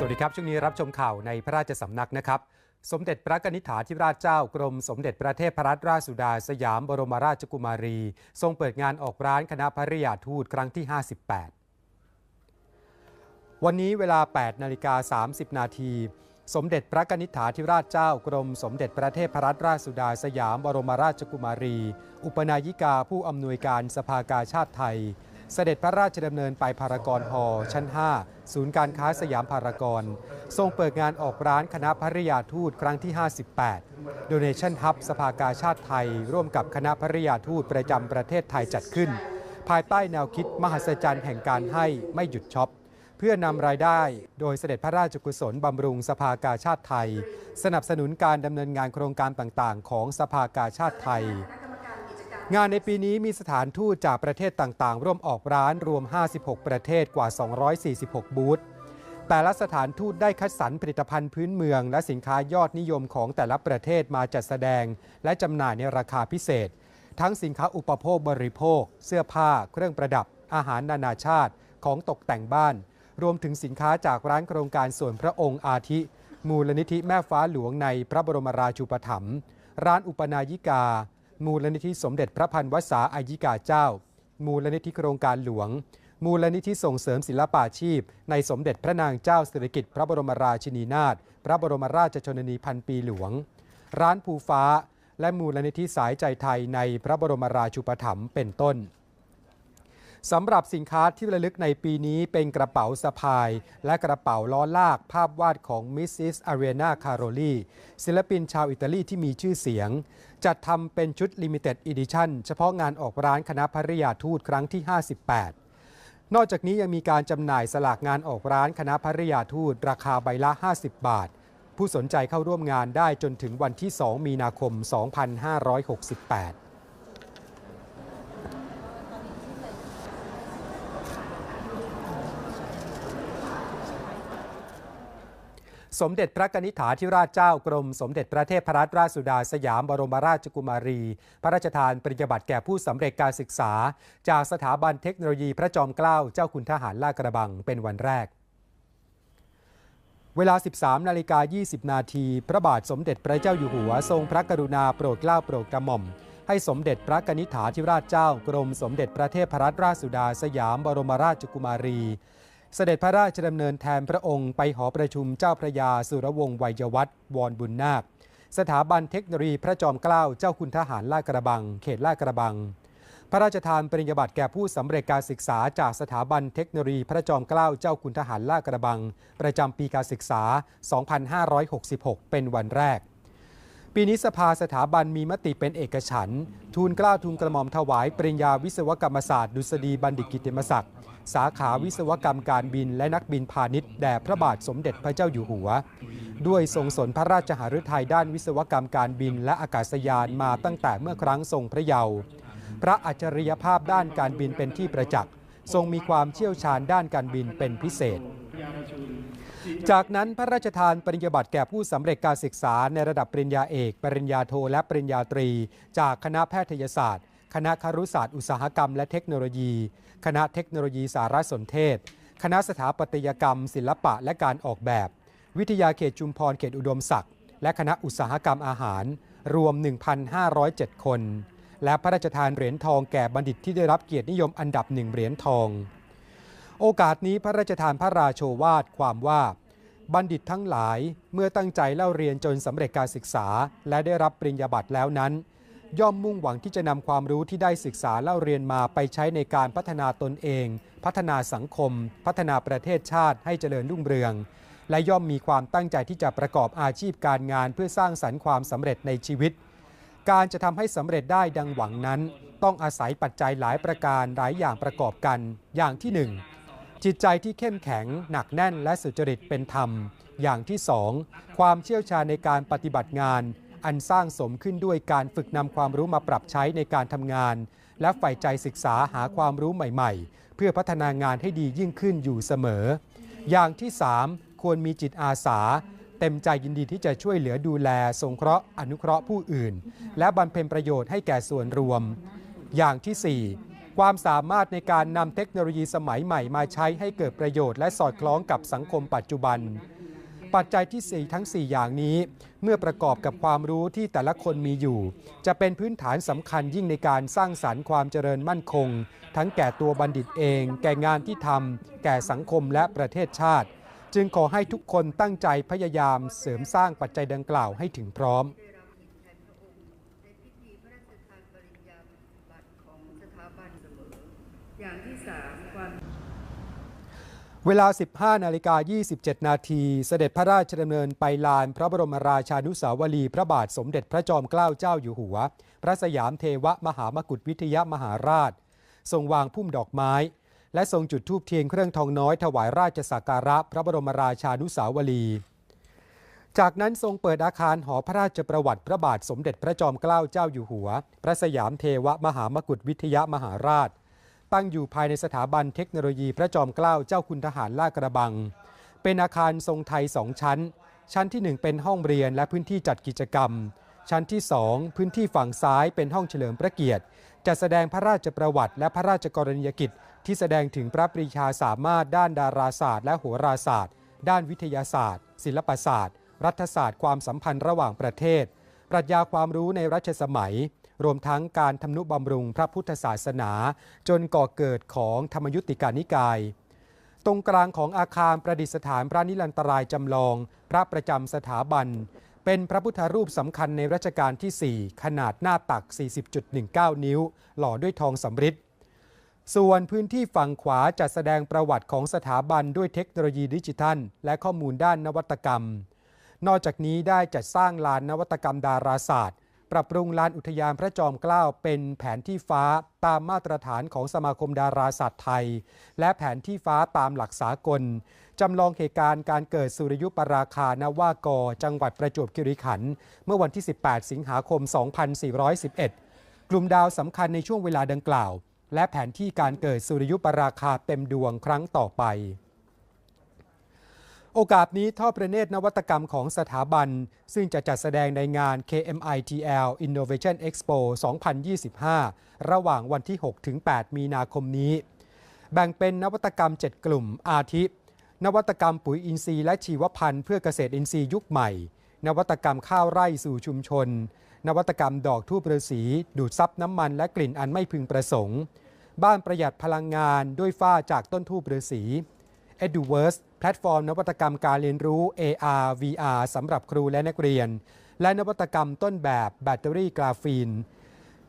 สวัสดีครับ ช่วงนี้รับชมข่าวในพระราชสำนักนะครับ สมเด็จพระกนิษฐาธิราชเจ้ากรมสมเด็จพระเทพรัตนราชสุดาสยามบรมราชกุมารี ทรงเปิดงานออกร้านคณะภริยาทูตครั้งที่ 58 วันนี้เวลา 8 นาฬิกา 30 นาทีสมเด็จพระกนิษฐาธิราชเจ้ากรม สมเด็จพระเทพรัตนราชสุดาสยามบรมราชกุมารี อุปนายิกาผู้อำนวยการสภากาชาติไทย เสด็จพระราชดำเนินไปพารากอนฮอร์ชั้น 5 ศูนย์การค้าสยามพารากอนทรงเปิดงานออกร้านคณะภริยาทูตครั้งที่ 58 Donation Hub สภากาชาติไทย ร่วมกับคณะภริยาทูตประจำประเทศไทยจัดขึ้น ภายใต้แนวคิดมหัศจรรย์แห่งการให้ไม่หยุดช็อป เพื่อนำรายได้ โดยเสด็จพระราชกุศลบำรุงสภากาชาติไทย สนับสนุนการดำเนินงานโครงการต่างๆ ของสภากาชาติไทย งานในปีนี้มีสถานทูตจากประเทศต่างๆ ร่วมออกร้านรวม 56 ประเทศกว่า 246 บูธ แต่ละสถานทูตได้คัดสรรผลิตภัณฑ์พื้นเมือง และสินค้ายอดนิยมของแต่ละประเทศมาจัดแสดง และจำหน่ายในราคาพิเศษ ทั้งสินค้าอุปโภคบริโภค เสื้อผ้า เครื่องประดับ อาหารนานาชาติ ของตกแต่งบ้าน รวมถึงสินค้าจากร้านโครงการส่วนพระองค์อาทิ มูลนิธิแม่ฟ้าหลวงในพระบรมราชูปถัมภ์ร้านอุปนายิกา มูลนิธิสมเด็จพระพันวษาอายิกาเจ้า มูลนิธิโครงการหลวง มูลนิธิส่งเสริมศิลปาชีพ ในสมเด็จพระนางเจ้าสิริกิติ์พระบรมราชินีนาถพระบรมราชชนนีพันปีหลวง ร้านภูฟ้า และมูลนิธิสายใจไทยในพระบรมราชูปถัมภ์เป็นต้น สำหรับสินค้าที่ระลึกในปีนี้เป็นกระเป๋าสะพาย และกระเป๋าล้อลากภาพวาดของมิสซิสอารีนาคาโรลีศิลปินชาวอิตาลีที่มีชื่อเสียง จัดทำเป็นชุด Limited Edition เฉพาะงานออกร้านคณะภริยาทูตครั้งที่ 58นอกจากนี้ยังมีการจำหน่ายสลากงานออกร้านคณะภริยาทูต ราคาใบละ 50 บาท ผู้สนใจเข้าร่วมงานได้จนถึงวันที่ 2 มีนาคม 2568 สมเด็จพระนิษฐาธิราชเจ้ากรม สมเด็จพระเทพรัตนราชสุดาสยามบรมราชกุมารี พระราชทานปริญญาบัตรแก่ผู้สำเร็จการศึกษา จากสถาบันเทคโนโลยีพระจอมเกล้าเจ้าคุณทหารลาดกระบังเป็นวันแรก เวลา 13 นาฬิกา 20 นาที พระบาทสมเด็จพระเจ้าอยู่หัว ทรงพระกรุณาโปรดเกล้าโปรดกระหม่อมให้สมเด็จพระกนิษฐาธิราชเจ้ากรมสมเด็จพระเทพรัตนราชสุดาสยามบรมราชกุมารี เสด็จพระราชดำเนินแทนพระองค์ไปหอประชุมเจ้าพระยาสุรวงศ์วัยวัฒน์วรบุญนาค สถาบันเทคโนโลยีพระจอมเกล้าเจ้าคุณทหารลาดกระบัง เขตลาดกระบัง พระราชทานปริญญาบัตรแก่ผู้สำเร็จการศึกษาจากสถาบันเทคโนโลยีพระจอมเกล้าเจ้าคุณทหารลาดกระบัง ประจำปีการศึกษา 2566 เป็นวันแรก ปีนี้สภาสถาบันมีมติเป็นเอกฉันทูลกล้าทูลกระหม่อมถวาย ปริญญาวิศวกรรมศาสตร์ดุษฎีบัณฑิตกิติมศักดิ์สาขาวิศวกรรมการบินและนักบินพาณิชย์แด่พระบาทสมเด็จพระเจ้าอยู่หัว ด้วยทรงสนพระราชหฤทัยด้านวิศวกรรมการบินและอากาศยานมาตั้งแต่เมื่อครั้งทรงพระเยาว์พระอัจฉริยภาพด้านการบินเป็นที่ประจักษ์ทรงมีความเชี่ยวชาญด้านการบินเป็นพิเศษ จากนั้นพระราชทานปริญญาบัตรแก่ผู้สำเร็จการศึกษาในระดับปริญญาเอก ปริญญาโทและปริญญาตรี จากคณะแพทยศาสตร์ คณะครุศาสตร์อุตสาหกรรมและเทคโนโลยี คณะเทคโนโลยีสารสนเทศ คณะสถาปัตยกรรม ศิลปะและการออกแบบ วิทยาเขตชุมพรเขตอุดมศักดิ์และคณะอุตสาหกรรมอาหาร รวม 1,507 คน และพระราชทานเหรียญทองแก่บัณฑิตที่ได้รับเกียรตินิยมอันดับหนึ่งเหรียญทอง โอกาสนี้พระราชทานพระราโชวาทความว่า บัณฑิตทั้งหลายเมื่อตั้งใจเล่าเรียนจนสำเร็จการศึกษา และได้รับปริญญาบัตรแล้วนั้น ย่อมมุ่งหวังที่จะนำความรู้ที่ได้ศึกษาเล่าเรียนมาไปใช้ในการพัฒนาตนเอง พัฒนาสังคม พัฒนาประเทศชาติให้เจริญรุ่งเรือง และย่อมมีความตั้งใจที่จะประกอบอาชีพการงานเพื่อสร้างสรรค์ความสำเร็จในชีวิต การจะทำให้สำเร็จได้ดังหวังนั้น ต้องอาศัยปัจจัยหลายประการหลายอย่างประกอบกัน อย่างที่หนึ่ง จิตใจที่เข้มแข็งหนักแน่นและสุจริตเป็นธรรม อย่างที่สองความเชี่ยวชาญในการปฏิบัติงาน อันสร้างสมขึ้นด้วยการฝึกนำความรู้มาปรับใช้ในการทำงาน และใฝ่ใจศึกษาหาความรู้ใหม่ๆ เพื่อพัฒนางานให้ดียิ่งขึ้นอยู่เสมอ อย่างที่สามควรมีจิตอาสา เต็มใจยินดีที่จะช่วยเหลือดูแล สงเคราะห์อนุเคราะห์ผู้อื่น และบรรเพ็ญประโยชน์ให้แก่ส่วนรวม อย่างที่4 ความสามารถในการนำเทคโนโลยีสมัยใหม่มาใช้ให้เกิดประโยชน์และสอดคล้องกับสังคมปัจจุบัน ปัจจัยที่ 4 ทั้ง 4 อย่างนี้ เมื่อประกอบกับความรู้ที่แต่ละคนมีอยู่ จะเป็นพื้นฐานสำคัญยิ่งในการสร้างสรรค์ความเจริญมั่นคง ทั้งแก่ตัวบัณฑิตเอง แก่งานที่ทำแก่สังคมและประเทศชาติ จึงขอให้ทุกคนตั้งใจพยายามเสริมสร้างปัจจัยดังกล่าวให้ถึงพร้อม ในพิธีพระราชทานปริญญาบัตรของส ถาบันเสมอ อย่างที่สามความเวลา 15 นาฬิกา 27 นาที เสด็จพระราชดำเนินไปลานพระบรมราชานุสาวรีพระบาทสมเด็จพระจอมเกล้าเจ้าอยู่หัว พระสยามเทวมหามกุฏวิทยามหาราช ทรงวางพุ่มดอกไม้ และทรงจุดธูปเทียนเครื่องทองน้อยถวายราชสักการะพระบรมราชานุสาวรี จากนั้นทรงเปิดอาคารหอพระราชประวัติพระบาทสมเด็จพระจอมเกล้าเจ้าอยู่หัว พระสยามเทวมหามกุฏวิทยามหาราช ตั้งอยู่ภายในสถาบันเทคโนโลยีพระจอมเกล้าเจ้าคุณทหารลาดกระบัง เป็นอาคารทรงไทยสองชั้น ชั้นที่ 1 เป็นห้องเรียนและพื้นที่จัดกิจกรรม ชั้นที่ 2 พื้นที่ฝั่งซ้ายเป็นห้องเฉลิมพระเกียรติ จัดแสดงพระราชประวัติ และพระราชกรณียกิจ ที่แสดงถึงพระปรีชาสามารถด้านดาราศาสตร์ และโหราศาสตร์ ด้านวิทยาศาสตร์ ศิลปศาสตร์ รัฐศาสตร์ความสัมพันธ์ระหว่างประเทศ ปรัชญาความรู้ในรัชสมัย รวมทั้งการทำนุบำรุงพระพุทธศาสนา จนก่อเกิดของธรรมยุติการนิกาย ตรงกลางของอาคารประดิษฐานพระนิรันตรายจำลอง พระประจำสถาบัน เป็นพระพุทธรูปสำคัญในรัชกาลที่ 4 ขนาดหน้าตัก 40.19 นิ้ว หล่อด้วยทองสำริดส่วนพื้นที่ฝั่งขวาจัดแสดงประวัติของสถาบันด้วยเทคโนโลยีดิจิทัล และข้อมูลด้านนวัตกรรม นอกจากนี้ได้จัดสร้างลานนวัตกรรมดาราศาสตร์ ปรับปรุงลานอุทยานพระจอมเกล้าเป็นแผนที่ฟ้าตามมาตรฐานของสมาคมดาราศาสตร์ไทย และแผนที่ฟ้าตามหลักสากลจำลองเหตุการณ์การเกิดสุริยุปราคานวากอจังหวัดประจวบคีรีขันธ์เมื่อวันที่ 18 สิงหาคม 2411 กลุ่มดาวสำคัญในช่วงเวลาดังกล่าว และแผนที่การเกิดสุริยุปราคาเต็มดวงครั้งต่อไป โอกาสนี้ท่อประเนตรนวัตกรรมของสถาบัน ซึ่งจะจัดแสดงในงาน KMITL Innovation Expo 2025 ระหว่างวันที่6ถึง8มีนาคมนี้ แบ่งเป็นนวัตกรรม 7 กลุ่มอาทิ นวัตกรรมปุ๋ยอินทรีย์และชีวพันธุ์เพื่อเกษตรอินทรีย์ยุคใหม่ นวัตกรรมข้าวไร่สู่ชุมชน นวัตกรรมดอกทูบฤาษีดูดซับน้ำมันและกลิ่นอันไม่พึงประสงค์ บ้านประหยัดพลังงานด้วยฝ้าจากต้นทูบฤาษี Eduverse แพลตฟอร์มนวัตกรรมการเรียนรู้ AR VR สำหรับครูและนักเรียน และนวัตกรรมต้นแบบแบตเตอรี่กราฟีน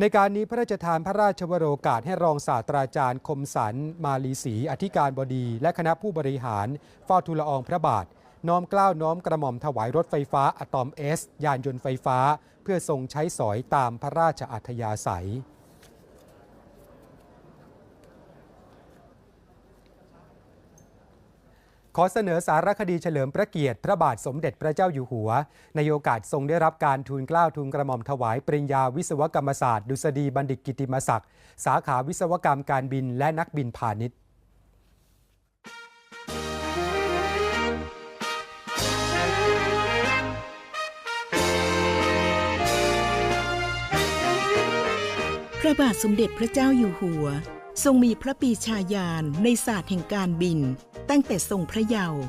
ในการนี้พระราชทานพระราชวโรกาสให้รองศาสตราจารย์คมสัน มาลีศรีอธิการบดี และคณะผู้บริหารเฝ้าทูลละอองพระบาท น้อมเกล้าวน้อมกระหม่อมถวายรถไฟฟ้าอะตอมเอส ยานยนต์ไฟฟ้า เพื่อทรงใช้สอยตามพระราชอัธยาศัย ขอเสนอสารคดีเฉลิมพระเกียรติพระบาทสมเด็จพระเจ้าอยู่หัว ในโอกาสทรงได้รับการทูลเกล้าทูลกระหม่อมถวายปริญญาวิศวกรรมศาสตร์ดุษฎีบัณฑิตกิติมศักดิ์สาขาวิศวกรรมการบินและนักบินพาณิชย์พระบาทสมเด็จพระเจ้าอยู่หัว ทรงมีพระปีชาญาณในศาสตร์แห่งการบิน ตั้งแต่ทรงพระเยาว์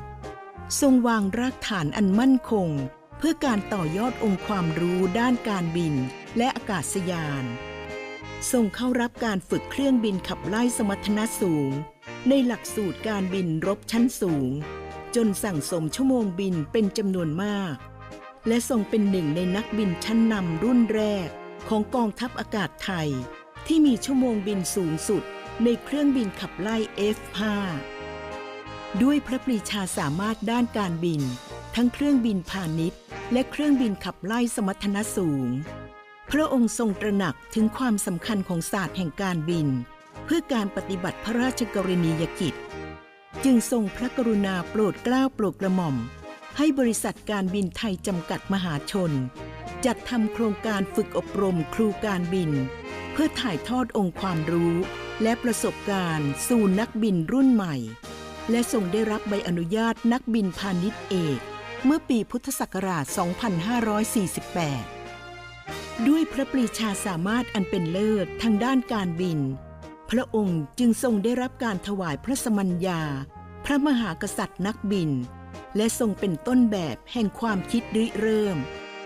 ทรงวางรากฐานอันมั่นคง เพื่อการต่อยอดองค์ความรู้ด้านการบินและอากาศยาน ทรงเข้ารับการฝึกเครื่องบินขับไล่สมรรถนะสูง ในหลักสูตรการบินรบชั้นสูง จนสั่งสมชั่วโมงบินเป็นจำนวนมาก และทรงเป็นหนึ่งในนักบินชั้นนำรุ่นแรกของกองทัพอากาศไทย ที่มีชั่วโมงบินสูงสุดในเครื่องบินขับไล่ F5 ด้วยพระปรีชาสามารถด้านการบิน ทั้งเครื่องบินพาณิชย์ และเครื่องบินขับไล่สมรรถนะสูง พระองค์ทรงตระหนักถึงความสำคัญของศาสตร์แห่งการบิน เพื่อการปฏิบัติพระราชกรณียกิจ จึงทรงพระกรุณาโปรดเกล้าโปรดกระหม่อม ให้บริษัทการบินไทยจำกัดมหาชน จัดทำโครงการฝึกอบรมครูการบิน เพื่อถ่ายทอดองค์ความรู้ และประสบการณ์สู่นักบินรุ่นใหม่ และทรงได้รับใบอนุญาตนักบินพาณิชย์เอก เมื่อปีพุทธศักราช 2548 ด้วยพระปรีชาสามารถอันเป็นเลิศทางด้านการบิน พระองค์จึงทรงได้รับการถวายพระสมัญญา พระมหากษัตริย์นักบิน และทรงเป็นต้นแบบแห่งความคิดริเริ่ม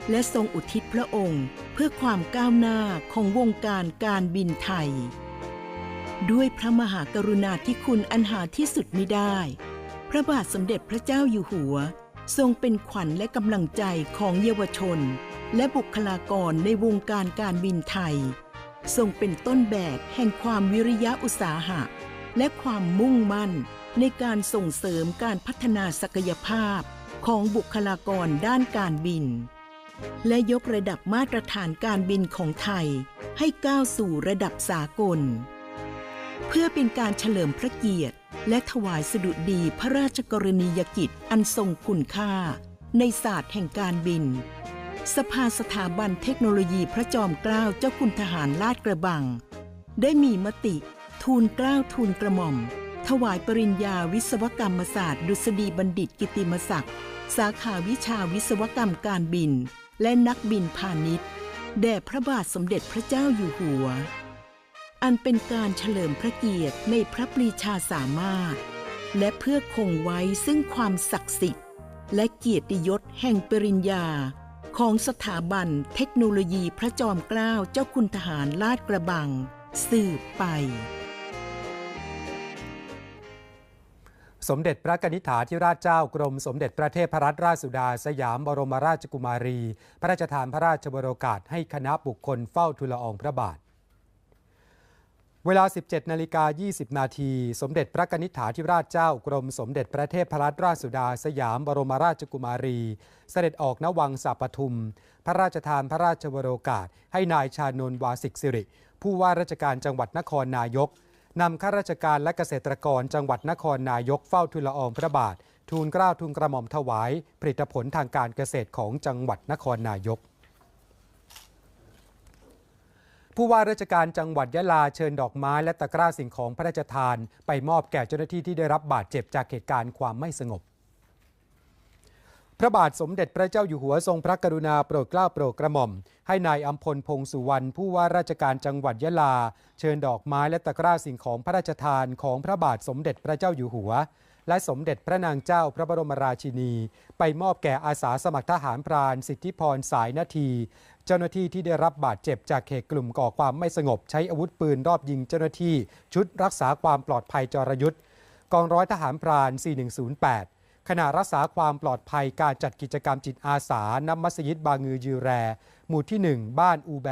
และทรงอุทิศพระองค์เพื่อความก้าวหน้าของวงการการบินไทย ด้วยพระมหากรุณาธิคุณอันหาที่สุดไมิได้ พระบาทสมเด็จพระเจ้าอยู่หัว ทรงเป็นขวัญและกำลังใจของเยาวชน และบุคลากรในวงการการบินไทย ทรงเป็นต้นแบบแห่งความวิริยะอุตสาหะ และความมุ่งมั่นในการส่งเสริมการพัฒนาศักยภาพของบุคลากรด้านการบิน และยกระดับมาตรฐานการบินของไทยให้ก้าวสู่ระดับสากล เพื่อเป็นการเฉลิมพระเกียรติ และถวายสดุดีพระราชกรณียกิจอันทรงคุณค่า ในศาสตร์แห่งการบิน สภาสถาบันเทคโนโลยีพระจอมเกล้าเจ้าคุณทหารลาดกระบัง ได้มีมติ ทูลเกล้าทูลกระหม่อม ถวายปริญญาวิศวกรรมศาสตร์ ดุษฎีบัณฑิตกิติมศักดิ์สาขาวิชาวิศวกรรมการบิน และนักบินพาณิชย์แด่พระบาทสมเด็จพระเจ้าอยู่หัว อันเป็นการเฉลิมพระเกียรติในพระปรีชาสามารถ และเพื่อคงไว้ซึ่งความศักดิ์สิทธิ์ และเกียรติยศแห่งปริญญา ของสถาบันเทคโนโลยีพระจอมเกล้าเจ้าคุณทหารลาดกระบัง สืบไป สมเด็จพระกนิษฐาธิราชเจ้ากรมสมเด็จพระเทพรัตนราชสุดา สยามบรมราชกุมารี พระราชทานพระราชบรโอกาสให้คณะบุคคลเฝ้าทูลอองพระบาท เวลา 17 นาฬิกา 20 นาที สมเด็จพระกนิษฐาธิราชเจ้ากรมสมเด็จพระเทพรัตนราชสุดา สยามบรมราชกุมารี เสด็จออกณวังสัปทุม พระราชทานพระราชบรโอกาส ให้นายชานนท์วาสิกสิริ ผู้ว่าราชการจังหวัดนครนายกนำข้าราชการและเกษตรกรจังหวัดนครนายกเฝ้าทูลละอองพระบาท ทูลเกล้าทูลกระหม่อมถวาย ผลิตผลทางการเกษตรของจังหวัดนครนายก ผู้ว่าราชการจังหวัดยะลาเชิญดอกไม้และตะกร้าสิ่งของพระราชทาน ไปมอบแก่เจ้าหน้าที่ที่ได้รับบาดเจ็บจากเหตุการณ์ความไม่สงบ พระบาทสมเด็จพระเจ้าอยู่หัวทรงพระกรุณาโปรดเกล้าโปรดกระหม่อม ให้นายอัมพลพงสุวรรณผู้ว่าราชการจังหวัดยะลา เชิญดอกไม้และตะกร้าสิ่งของพระราชทานของพระบาทสมเด็จพระเจ้าอยู่หัว และสมเด็จพระนางเจ้าพระบรมราชินี ไปมอบแก่อาสาสมัครทหารพราน สิทธิพรสายนาที เจ้าหน้าที่ที่ได้รับบาดเจ็บจากเหตุกลุ่มก่อความไม่สงบ ใช้อาวุธปืนรอบยิงเจ้าหน้าที่ ชุดรักษาความปลอดภัยจรยุทธ์กองร้อยทหารพราน 4108ขณะรักษาความปลอดภัยการจัดกิจกรรมจิตอาสาณมัสยิดบางือยือแร หมู่ที่ 1 บ้านอูแบ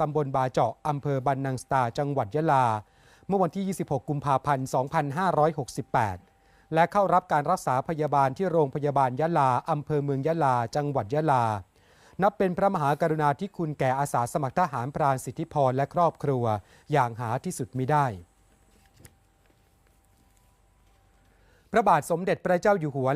ตำบลบาเจาะอำเภอบันนังสตา จังหวัดยะลา เมื่อวันที่ 26 กุมภาพันธ์ 2568 และเข้ารับการรักษาพยาบาลที่โรงพยาบาลยะลาอำเภอเมืองยะลา จังหวัดยะลา นับเป็นพระมหากรุณาธิคุณแก่อาสาสมัครทหารพรานสิทธิพรและครอบครัว อย่างหาที่สุดมิได้ พระบาทสมเด็จพระเจ้าอยู่หัว